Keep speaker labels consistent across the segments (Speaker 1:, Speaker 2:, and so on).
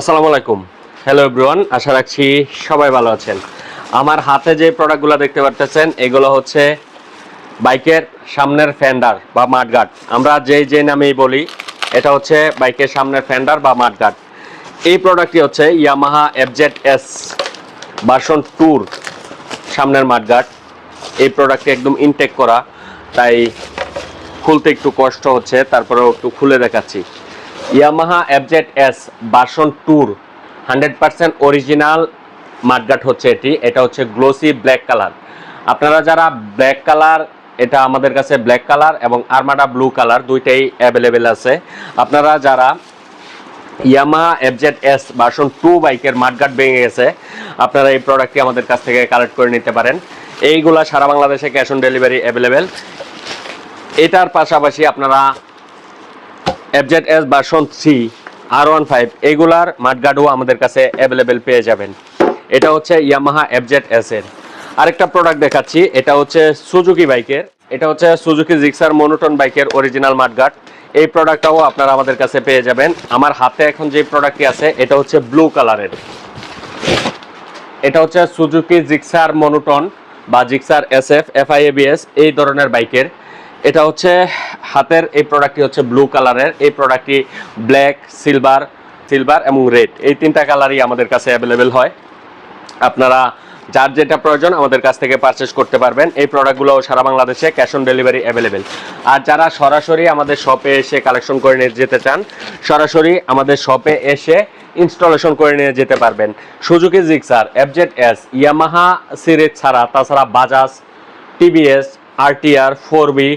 Speaker 1: আসসালামু আলাইকুম। Hello everyone আশা রাখছি সবাই ভালো আছেন। আমার হাতে যে প্রোডাক্টগুলো দেখতে পারতেছেন, এগুলো হচ্ছে বাইকের সামনের ফেন্ডার বা মাঠগার্ড আমরা যেই যে নামেই বলি, এটা হচ্ছে বাইকের সামনের ফেন্ডার বা মাঠগার্ড এই প্রোডাক্টটি হচ্ছে ইয়ামাহা এফজেড এস ভার্সন টুর সামনের মাঠগার্ড এই প্রোডাক্টটি একদম ইনটেক করা, তাই খুলতে একটু কষ্ট হচ্ছে, তারপরেও একটু খুলে দেখাচ্ছি। ইয়ামাহা এফজেড এস ভার্সন টুর হান্ড্রেড পার্সেন্ট অরিজিনাল মাঠগাট হচ্ছে এটি। এটা হচ্ছে গ্লোসি ব্ল্যাক কালার আপনারা যারা ব্ল্যাক কালার এটা আমাদের কাছে ব্ল্যাক কালার এবং আরমাডা ব্লু কালার দুইটাই অ্যাভেলেবেল আছে। আপনারা যারা Yamaha FZ S version two বাইকের মাঠগাট ভেঙে গেছে, আপনারা এই প্রোডাক্টটি আমাদের কাছ থেকে কালেক্ট করে নিতে পারেন। এইগুলা সারা বাংলাদেশে ক্যাশ অন ডেলিভারি অ্যাভেলেবেল এটার পাশাপাশি আপনারা এফজেড এস ভার্সন থ্রি আর ওয়ান ফাইভ এইগুলার মাঠগার্ডও আমাদের কাছে অ্যাভেলেবেল পেয়ে যাবেন। এটা হচ্ছে ইয়ামাহা এফজেড এস এর। আরেকটা প্রোডাক্ট দেখাচ্ছি, এটা হচ্ছে সুজুকি বাইকের এটা হচ্ছে সুজুকি জিক্সার মনোটন বাইকের অরিজিনাল মাঠগার্ড এই প্রোডাক্টটাও আপনারা আমাদের কাছে পেয়ে যাবেন। আমার হাতে এখন যে প্রোডাক্টটি আছে, এটা হচ্ছে ব্লু কালারের এটা হচ্ছে সুজুকি জিক্সার মনোটন বা Gixxer S F FI ABS এই ধরনের বাইকের এটা হচ্ছে হাতের, এই প্রোডাক্টটি হচ্ছে ব্লু কালারের এই প্রোডাক্টটি ব্ল্যাক সিলভার সিলভার এবং রেড এই তিনটা কালারই আমাদের কাছে অ্যাভেলেবেল হয়। আপনারা যার যেটা প্রয়োজন আমাদের কাছ থেকে পারচেস করতে পারবেন। এই প্রোডাক্টগুলো সারা বাংলাদেশে ক্যাশ অন ডেলিভারি অ্যাভেলেবেল আর যারা সরাসরি আমাদের শপে এসে কালেকশন করে নিয়ে যেতে চান, সরাসরি আমাদের শপে এসে ইনস্টলেশন করে নিয়ে যেতে পারবেন। Suzuki Gixxer FZ S Yamaha series ছাড়া, তাছাড়া Bajaj TVS RTR four V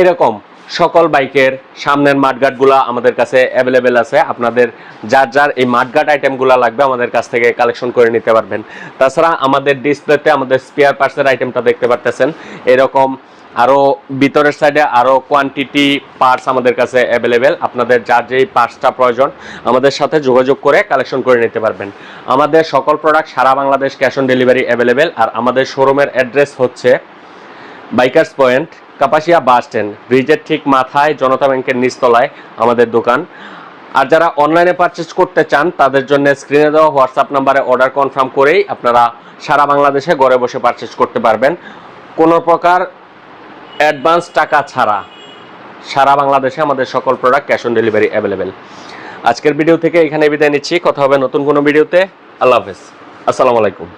Speaker 1: এরকম সকল বাইকের সামনের মাঠগাটগুলো আমাদের কাছে অ্যাভেলেবেল আছে। আপনাদের যার যার এই মাঠগাট আইটেমগুলো লাগবে আমাদের কাছ থেকে কালেকশন করে নিতে পারবেন। তাছাড়া আমাদের ডিসপ্লেতে আমাদের স্পেয়ার পার্টসের আইটেমটা দেখতে পারতেছেন। এরকম আরও ভিতরের সাইডে আরও কোয়ান্টিটি পার্টস আমাদের কাছে অ্যাভেলেবেল আপনাদের যার যেই পার্টসটা প্রয়োজন, আমাদের সাথে যোগাযোগ করে কালেকশন করে নিতে পারবেন। আমাদের সকল product Sara Bangladesh cash on delivery available আর আমাদের শোরুমের অ্যাড্রেস হচ্ছে Bikers Point Kapasia bus stand ব্রিজের ঠিক মাথায় জনতা ব্যাংকের নিচতলায় আমাদের দোকান। আর যারা অনলাইনে পারচেস করতে চান, তাদের জন্য স্ক্রিনে দেওয়া হোয়াটসঅ্যাপ নাম্বারে অর্ডার কনফার্ম করেই আপনারা সারা বাংলাদেশে ঘরে বসে পারচেস করতে পারবেন। কোনো প্রকার অ্যাডভান্স টাকা ছাড়া সারা বাংলাদেশে আমাদের সকল product cash on delivery available আজকের ভিডিও থেকে এখানে বিদায় নিচ্ছি। কথা হবে নতুন কোনো ভিডিওতে আল্লাহ হাফেজ। আসসালামু আলাইকুম।